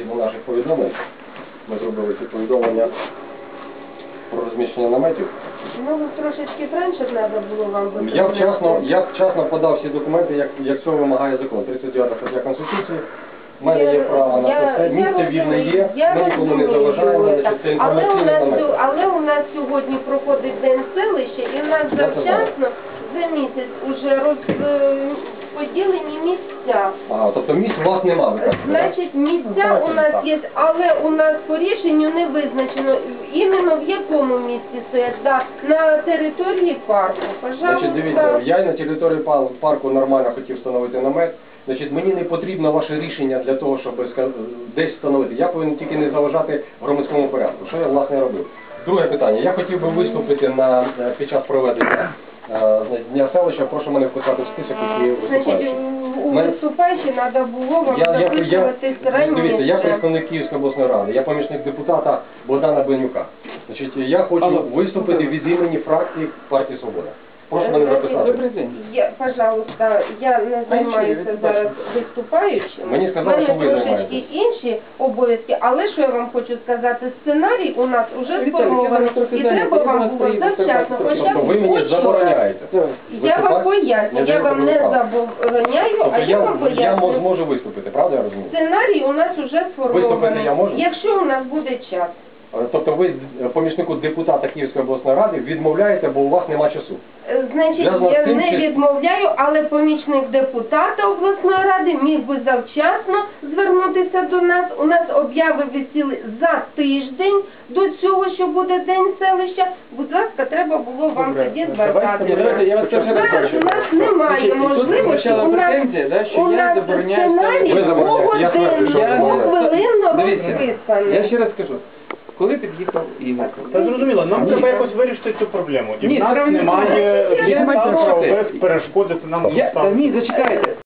згідно наших повідомлень. Ми зробили ці повідомлення про розміщення наметів. Ну, трошечки раніше треба було вам виконати. Я вчасно, я вчасно подав всі документи, як, як цього вимагає закон. 39 стаття Конституції. У мене є право на це. я Місце вільне є, ми нікому не заважаємо, значить це але у інформаційний нас намет. сьо- але у нас сьогодні проходить день селища, і у нас завчасно за місяць уже розподілені місця. Ага, тобто місць у вас немає, ви кажете, так? Значить, місця у нас є, але у нас по рішенню не визначено іменно в якому місці стоять. Да, на території парку. Пожалуйста. Значить, дивіться, я на території пар- парку нормально хотів встановити намет. Значить, мені не потрібно ваше рішення для того, щоб ска- десь встановити. Я повинен тільки не заважати громадському порядку. Що я власне робив? Друге питання. Я хотів би виступити на е, під час проведення дня селища. Прошу мене вписати в список, які Значить, у- виступаючі треба було вам Я, я, я, записуватись дивіться, я раніше. представник Київської обласної ради, я помічник депутата Богдана Бенюка. Значить, я хочу виступити від імені фракції партії Свобода. Прошу мене записати. Я, пожалуйста, я не займаюся зараз виступаючим. Мені сказали, У мене що ви трошечки займаєтесь. інші обов'язки, але що я вам хочу сказати, сценарій у нас Віталій, я сформований, зараз трохи і зайнятий, треба я вам зараз було приїду, завчасно, трохи. хоча б ви мені вчора. забороняєте. Я вам Виступати? поясню, я вам не забороняю, а Тобто я я, вам я поясню. мож- зможу виступити, правда я розумію? Сценарій у нас вже Виступити сформований. можу? Якщо у нас буде час. Е, Тобто ви е, помічнику депутата Київської обласної ради відмовляєте, бо у вас нема часу. Е, Значить, Зв'язано я тим, не чи- відмовляю, але помічник депутата обласної ради міг би завчасно звернутися до нас. У нас обяви висіли за тиждень до цього, що буде день селища. Будь ласка, треба було вам Добре. тоді Давайте, звертатися. я вас перше Зараз у нас немає можливості. У нас, претензія, да, що у я нас забороняю сценарій Ви забороняєте, я що погодинно, ви двохвилинно Дивіться, розписаний. я ще раз скажу. Коли під'їхав Ігор, Та зрозуміло, нам треба якось вирішити цю проблему. І Ні, в нас немає підстав правових перешкодити нам я, та ні, зачекайте.